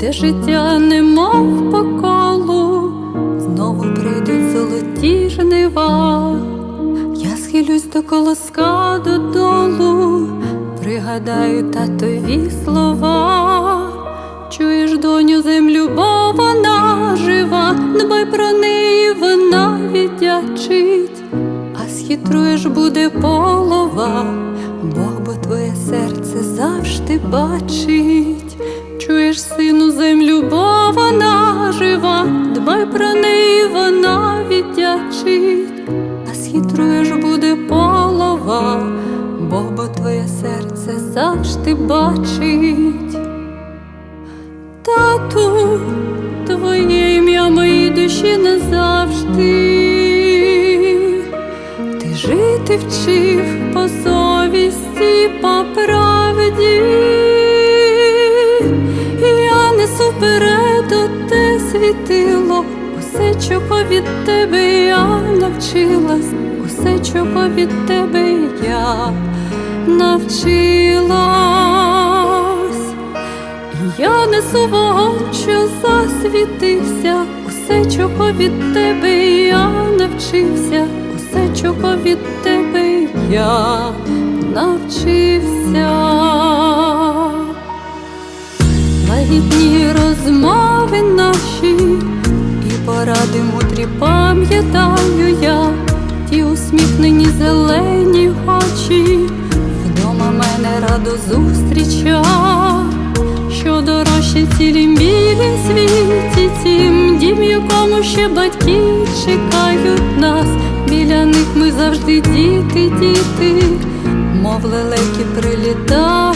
де життя немов по колу, знову прийдуть золоті жнива. Я схилюсь до колоска додолу, пригадаю татові слова. Чуєш, доню, землю, бо вона жива, дбай про неї, вона віддячить, а схитруєш буде полова, Бог бо твоє серце завжди бачить. Чуєш, сину, землю, бо вона жива, дбай про неї, вона віддячить, а схитруєш буде полова, Бог бо твоє серце завжди бачить. Тату, твоє ім'я моїй душі назавжди. Ти жити вчив по совісті, по правді. Світило, усе, чого від тебе я навчилась, усе, чого від тебе я навчилась. Я несу вогонь, що засвітився, усе, чого від тебе я навчився, усе, чого від тебе я навчився. Лагідні розмови пам'ятаю я, ті усміхнені зелені очі, вдома мене радо зустріча, що дорожче цілім білім світі, тім дім, якому ще батьки чекають нас, біля них ми завжди діти, діти, мов лелеки прилітають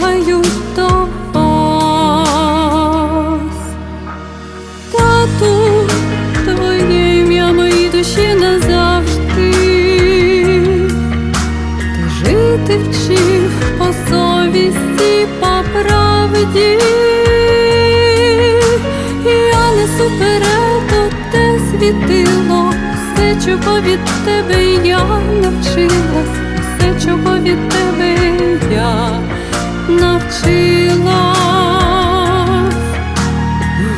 правді. І я несу вперед те світило, все, чого від тебе я навчилась, все, чого від тебе я навчилась.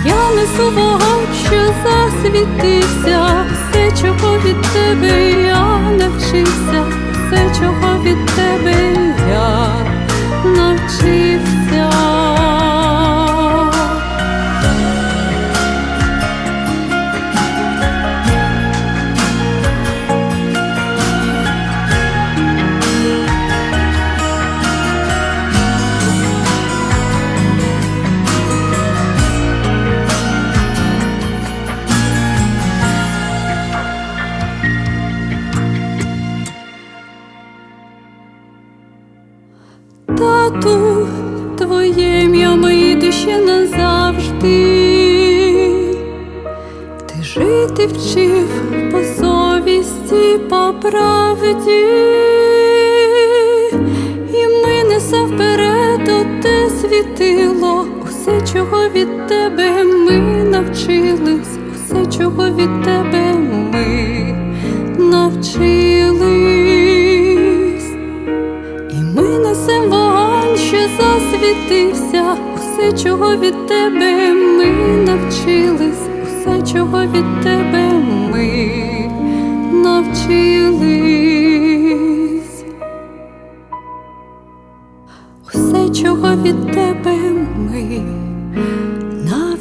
Я несу вогонь, що засвітився, все, чого від тебе я навчився, все, чого від тебе я навчився. Тату, твоє ім'я назавжди. Ти жити вчив по совісті, по правді. І ми несем вперед те світило, усе, чого від тебе ми навчились, усе, чого від тебе ми навчились. Засвітився, усе, чого від тебе ми навчились, усе, чого від тебе ми навчились, усе, чого від тебе ми навчились.